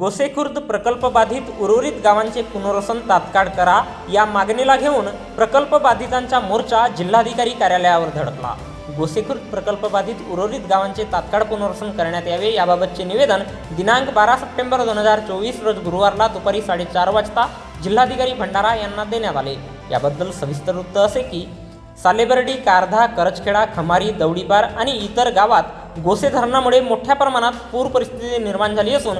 गोसेखुर्द प्रकल्पबाधित उर्वरित गावांचे पुनर्वसन तात्काळ करा या मागणीला घेऊन प्रकल्पबाधितांचा मोर्चा जिल्हाधिकारी कार्यालयावर धडकला. गोसेखुर्द प्रकल्पबाधित उर्वरित गावांचे तात्काळ पुनर्वसन करण्यात यावे याबाबतचे निवेदन दिनांक बारा सप्टेंबर दोन हजार चोवीस रोज गुरुवारला दुपारी साडेचार वाजता जिल्हाधिकारी भंडारा यांना देण्यात आले. याबद्दल सविस्तर वृत्त असे की सालेबर्डी कारधा करजखेडा खमारी दौडीपार आणि इतर गावात गोसे धरणामुळे मोठ्या प्रमाणात पूर परिस्थिती निर्माण झाली असून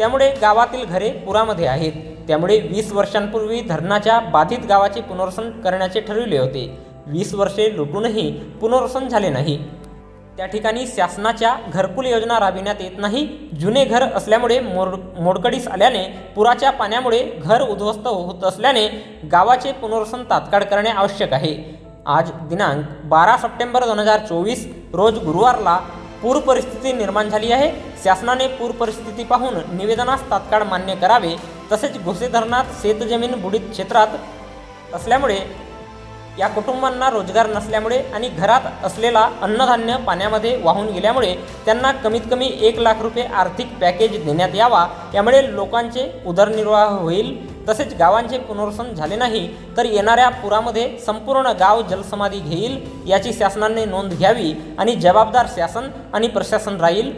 त्यामुळे गावातील घरे पुरामध्ये आहेत. त्यामुळे वीस वर्षांपूर्वी धरणाच्या बाधित गावाचे पुनर्वसन करण्याचे ठरविले होते. वीस वर्षे लुटूनही पुनर्वसन झाले नाही. त्या ठिकाणी शासनाच्या घरकुल योजना राबविण्यात येत नाही. जुने घर असल्यामुळे मोड मोडकडीस आल्याने पुराच्या पाण्यामुळे घर उद्ध्वस्त होत असल्याने गावाचे पुनर्वसन तात्काळ करणे आवश्यक आहे. आज दिनांक बारा सप्टेंबर दोन हजार चोवीस रोज गुरुवारला पूर परिस्थिती निर्माण झाली आहे. शासनाने पूर परिस्थिती पाहून निवेदनास तात्काळ मान्य करावे. तसेच घोसे धरणात शेतजमीन बुडीत क्षेत्रात असल्यामुळे या कुटुंबांना रोजगार नसल्यामुळे आणि घरात असलेला अन्नधान्य पाण्यामध्ये वाहून गेल्यामुळे त्यांना कमीत कमी एक लाख रुपये आर्थिक पॅकेज देण्यात यावा. यामुळे लोकांचे उदरनिर्वाह होईल. तसेच गावांचे पुनर्वसन झाले नाही तर येणाऱ्या पुरामध्ये संपूर्ण गाव जलसमाधी घेईल याची शासनाने नोंद घ्यावी आणि जबाबदार शासन आणि प्रशासन राहील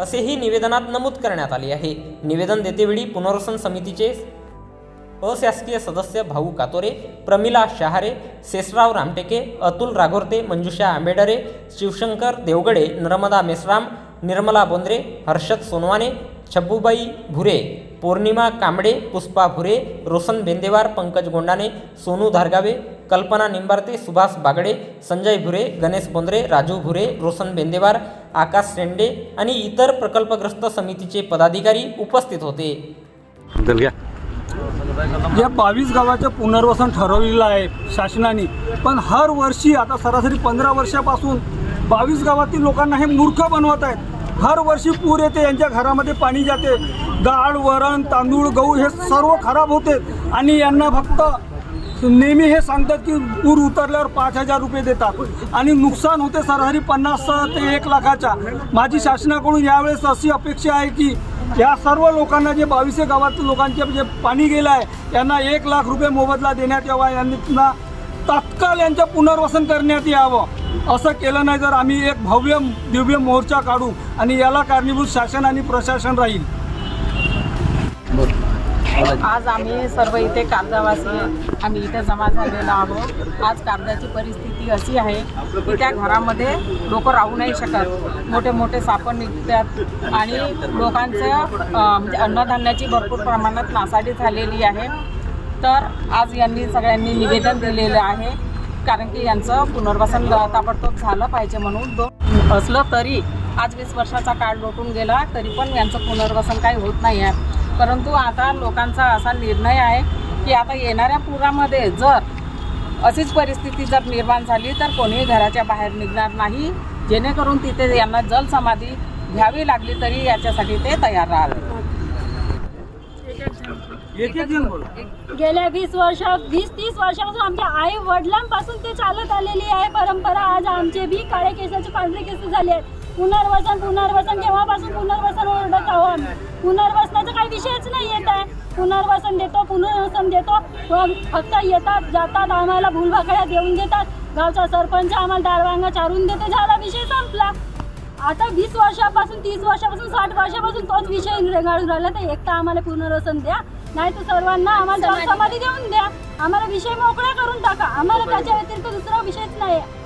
असेही निवेदनात नमूद करण्यात आले आहे. निवेदन देतेवेळी पुनर्वसन समितीचे अशासकीय सदस्य भाऊ कातोरे प्रमिला शहारे शेषराव रामटेके अतुल राघोरते मंजुषा आंबेडरे शिवशंकर देवगडे नर्मदा मेसराम निर्मला बोंद्रे हर्षद सोनवाने छब्बूबाई भुरे. पौर्णिमा कांबडे पुष्पा भुरे रोशन बेंदेवार पंकज गोंडाने सोनू धारगावे कल्पना निंबारते सुभाष बागडे संजय भुरे गणेश बोंद्रे राजू भुरे रोशन बेंदेवार आकाश शेंडे आणि इतर प्रकल्पग्रस्त समितीचे पदाधिकारी उपस्थित होते. या बावीस गावाचं पुनर्वसन ठरवलेलं आहे शासनाने. पण हर वर्षी आता सरासरी पंधरा वर्षापासून बावीस गावातील लोकांना हे मूर्ख बनवत आहेत. हर वर्षी पूर येते यांच्या घरामध्ये पाणी जाते. डाळ वरण तांदूळ गहू हे सर्व खराब होते. आणि यांना फक्त नेहमी हे सांगतात की पूर उतरल्यावर पाच हजार रुपये देतात. आणि नुकसान होते सरासरी पन्नास ते एक लाखाच्या. माझी शासनाकडून यावेळेस अशी अपेक्षा आहे की या सर्व लोकांना जे बावीसे गावातील लोकांचे जे पाणी गेलं आहे यांना एक लाख रुपये मोबदला देण्यात यावा यांना तात्काळ यांचं पुनर्वसन करण्यात यावं. असं केलं नाही तर आम्ही एक भव्य दिव्य मोर्चा काढू आणि याला कारणीभूत शासन आणि प्रशासन राहील. आज आम्ही सर्व इथे कागदावासी आम्ही इथे जमा झालेलो आहोत. आज कागदाची परिस्थिती अशी आहे की त्या घरामध्ये लोक राहू नाही शकत. मोठे मोठे सापण निघतात आणि लोकांचं म्हणजे अन्नधान्याची भरपूर प्रमाणात नासाडी झालेली आहे. तर आज यांनी सगळ्यांनी निवेदन दिलेलं आहे कारण की यांचं पुनर्वसन ताबडतोब झालं पाहिजे म्हणून. दोन असलं तरी आज वीस वर्षाचा काळ लोटून गेला तरी पण यांचं पुनर्वसन काही होत नाही आहे. परंतु आता लोकांचा असा निर्णय आहे की आता येणाऱ्या पुरामध्ये जर अशीच परिस्थिती जर निर्माण झाली तर कोणीही घराच्या बाहेर निघणार नाही. जेणेकरून तिथे यांना जलसमाधी घ्यावी लागली तरी याच्यासाठी ते तयार राहावे. बोला. गेल्या वीस वर्ष वीस तीस वर्षापासून आमच्या आई वडिलांपासून ते चालत आलेली आहे परंपरा. आज आमचे बी काळे केसाचे पांढरे केस झाले आहेत. पुनर्वसन पुनर्वसन केव्हापासून पुनर्वसन ओरडत आहोत काही विषयच नाही येत आहे. पुनर्वसन देतो पुनर्वसन देतो. फक्त येतात जातात आम्हाला भूलभाकड्या देऊन देतात. गावचा सरपंच आम्हाला दारवांगा चारून देते. झाला विषय संपला. आता वीस वर्षापासून तीस वर्षापासून साठ वर्षापासून तोच विषय रेंगाळून राहिला. तर एक तर आम्हाला पुनर्वसन द्या. नाही तर सर्वांना आम्हाला समाधी देऊन द्या. आम्हाला विषय मोकळा करून टाका. आम्हाला त्याच्या व्यतिरिक्त दुसरा विषयच नाही आहे